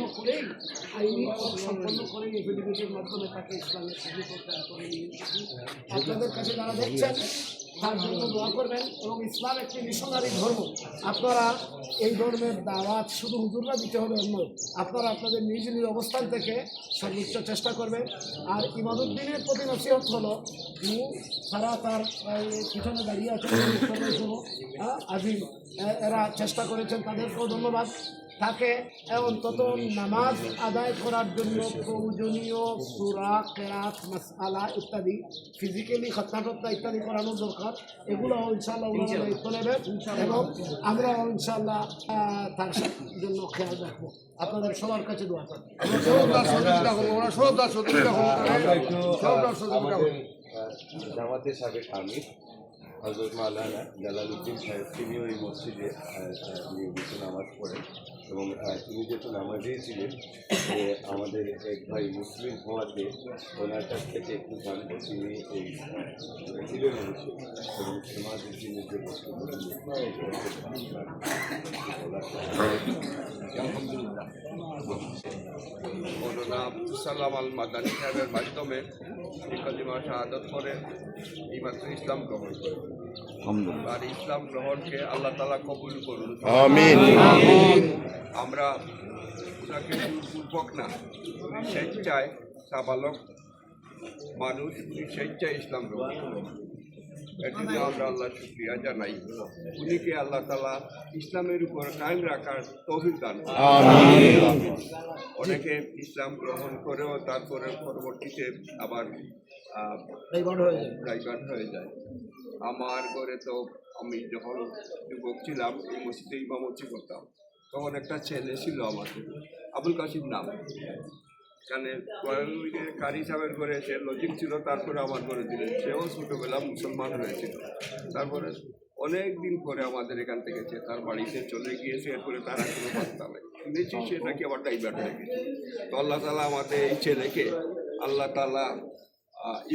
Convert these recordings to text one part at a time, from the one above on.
সম্পন্ন করেই আইনি সম্পন্ন করে এফিডেভিটের মাধ্যমে তাকে ইসলামের সুযোগ আপনাদের কাছে যারা দেখছেন তার জন্য দোয়া করবেন এবং ইসলাম একটি মিশনারি ধর্ম। আপনারা এই ধর্মের দাওয়াত শুধু হুজুররা দিতে হবে অন্য। আপনারা আপনাদের নিজ নিজ অবস্থান থেকে সর্বোচ্চ চেষ্টা করবেন। আর ইমাদুদ্দিনের প্রতি নসিহত হলো তারা তার পিছনে দাঁড়িয়ে আছেন হ্যাঁ, আজিম এরা চেষ্টা করেছেন তাদেরকেও ধন্যবাদ। তাকে অন্তত নামাজ আদায় করার জন্য প্রয়োজনীয় সুরা কেরাত মাসালা ইত্যাদি ফিজিক্যালি খতনা টত্তা ইত্যাদি করানোর দরকার। এগুলো ইনশাল্লাহ নেবেন এবং আমরা ইনশাল্লাহ তার জন্য খেয়াল রাখব। আপনাদের সবার কাছে দোয়া জামাতের সাবেক আমির হজরত মাওলানা জালালউদ্দিন সাহেব তিনিও এই মসজিদে নিয়মিত নামাজ পড়েন। এবং তিনি যেহেতু নামাজেই ছিলেন যে আমাদের এক ভাই মুসলিম হওয়াতে ওনার কাছ থেকে একটু জানব তিনি এই ছিলেন এবং যে মৌলানা আব্দুল সালাম আল মাধ্যমে এই কালিমা শাহাদত করে এইমাত্র ইসলাম গ্রহণ করে আর ইসলাম গ্রহণকে আল্লাহ তালা কবুল করুন। আমরা ওনাকে পূর্বক না স্বেচ্ছায় সাবালক মানুষ স্বেচ্ছায় ইসলাম গ্রহণ করেন। এর জন্য আমরা আল্লাহ শুক্রিয়া জানাই উনিকে আল্লাহ তালা ইসলামের উপর কায়েম রাখার তৌফিক দান অনেকে ইসলাম গ্রহণ করেও তারপরে পরবর্তীতে আবার হয়ে ডাইভার্ট হয়ে যায়। আমার ঘরে তো আমি যখন যুবক ছিলাম এই মসজিদে ইমামতি করতাম। তখন একটা ছেলে ছিল আমাদের আবুল কাসিম নাম। এখানে কোরআনুকে কারি সাহেবের ঘরে সে লজিক ছিল তারপরে আমার ঘরে দিলেন সেও ছোটোবেলা মুসলমান হয়েছিল। তারপরে অনেক দিন পরে আমাদের এখান থেকে সে তার বাড়িতে চলে গিয়েছে এরপরে তার কোনো বার্তা নেই। শুনেছি সে নাকি আবার ডাইভার্ট হয়ে গেছে। তো আল্লাহ তালা আমাদের এই ছেলেকে আল্লাহ তালা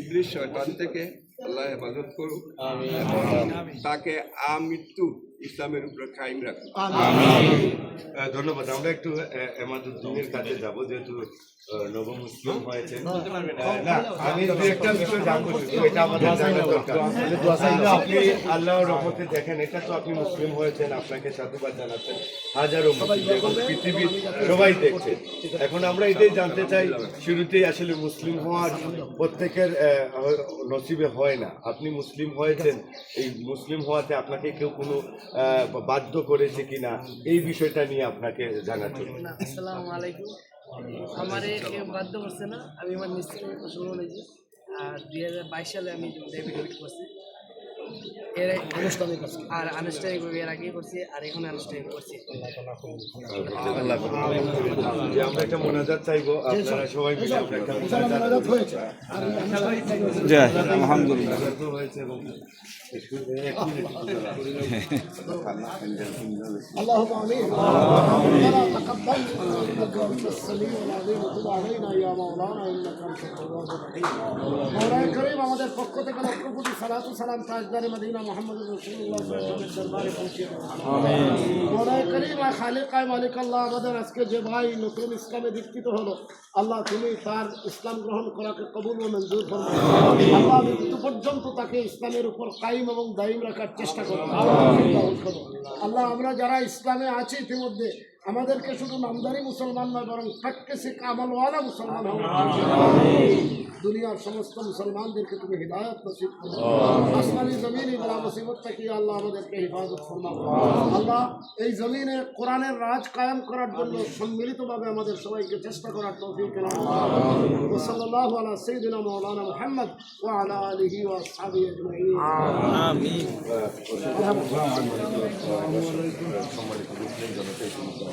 ইবলিশ শয়তান থেকে আল্লাহ হেফাজত করুক। তাকে আমৃত্যু ইসলামের উপরে কায়েম আহ, ধন্যবাদ আমরা একটু আহ, এমাদুদ্দিনের কাছে যাব যেহেতু আহ, নব মুসলিম হয়েছে না আমি দু একটা বিষয় জানব এটা আমাদের জানা দরকার আপনি আল্লাহর রহমতে দেখেন এটা তো আপনি মুসলিম হয়েছেন আপনাকে সাধুবাদ জানাচ্ছেন হাজারো মুসলিম এবং পৃথিবীর সবাই দেখছে এখন আমরা এটাই জানতে চাই শুরুতেই আসলে মুসলিম হওয়ার প্রত্যেকের আহ, নসিবে হয় না আপনি মুসলিম হয়েছেন এই মুসলিম হওয়াতে আপনাকে কেউ কোনো বাধ্য করেছে কিনা, এই বিষয়টা নিয়ে আপনাকে জানাতে আসসালামু আলাইকুম। আমারে কেউ বাধ্য করছে না, আমি আমার নিশ্চিত আর দুই হাজার বাইশ সালে আমি ডেবিট করছি এর আনুষ্ঠানিক আছে আর আনুষ্ঠানিক এর আগেই করছি আর এখন আনুষ্ঠানিক করছি আল্লাহ করুন। যে আমরা একটা মোনাজাত চাইবো আপনারা সবাই মিলে আমরা একটা মোনাজাত মোনাজাত হয়েছে আর এই আনুষ্ঠানিকটা হয়েছে। আলহামদুলিল্লাহ হয়েছে এবং একটু এক মিনিট اللهم امين ربنا تقبل انك انت السميع العليم وتب علينا يا مولانا انك انت التواب الرحيم مولانا كريم আমাদের পক্ষ থেকে লক্ষ কোটি সালাতু সালাম তাজদারে মদিনা মালিক আল্লাহ আমাদের আজকে যে ভাই নতুন দীক্ষিত হলো আল্লাহ তুমি তার ইসলাম গ্রহণ করাকে কবুল ও আল্লাহ মৃত্যু পর্যন্ত তাকে ইসলামের উপর এবং দায়ীম রাখার চেষ্টা করো। আল্লাহ আমরা যারা ইসলামে আছি ইতিমধ্যে আমাদেরকে শুধু নামদারি মুসলমান নয় বরং প্র্যাকটিসিক আমলওয়ালা মুসলমান দুনিয়ার সমস্ত মুসলমানদেরকে তুমি হৃদায়ত নসিব করো। আসমানি জমিনে বলা মুসিবত থেকে আল্লাহ আমাদেরকে হিফাজত ফরমাও। আল্লাহ এই জমিনে কোরআনের রাজ কায়েম করার জন্য সম্মিলিতভাবে আমাদের সবাইকে চেষ্টা করার তৌফিক ওসল্লাহ আলা সৈদিনা মৌলানা মোহাম্মদ ও আলা আলিহি ও আসহাবি আজমাইন। সম্মানিত মুসলিম জনতা